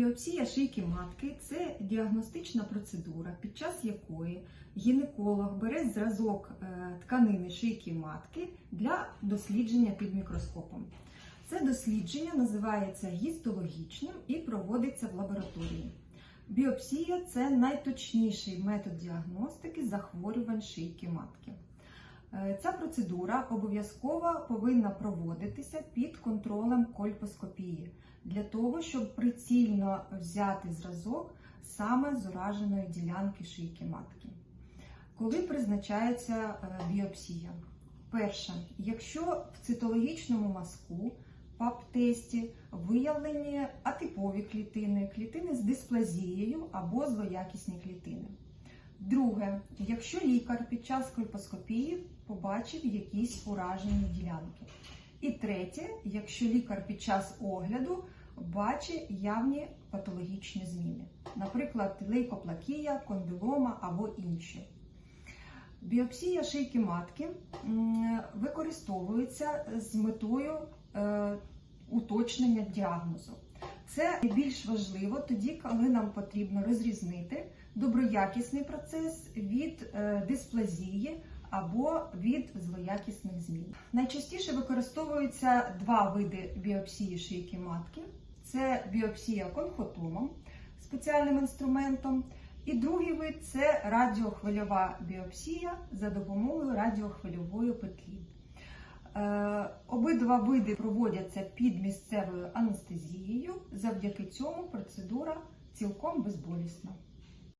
Біопсія шийки матки це діагностична процедура, під час якої гінеколог бере зразок е, тканини шийки матки для дослідження під мікроскопом. Це дослідження називається гістологічним і проводиться в лабораторії. Біопсія це найточніший метод діагностики захворювань шийки матки. Е, Ця процедура обов'язково повинна проводитися під контролем кольпоскопії для того, щоб прицільно взяти зразок саме з ураженої ділянки шийки матки. Коли призначається е, біопсія? Перше, якщо в цитологічному мазку ПАП-тесті виявлені атипові клітини, клітини з дисплазією або злоякісні клітини. Друге, якщо лікар під час кольпоскопії побачив якісь уражені ділянки. І третє, якщо лікар під час огляду бачить явні патологічні зміни, наприклад, лейкоплакія, кондилома або інші. Біопсія шийки матки використовується з метою е, уточнення діагнозу. Це більш важливо тоді, коли нам потрібно розрізнити доброякісний процес від е, дисплазії або від злоякісних змін. Найчастіше використовуються два види біопсії шийки матки: це біопсія конхотомом, спеціальним інструментом. І другий вид це радіохвильова біопсія за допомогою радіохвильової петлі. Е, Обидва види проводяться під місцевою анестезією. Завдяки цьому процедура цілком безболісна.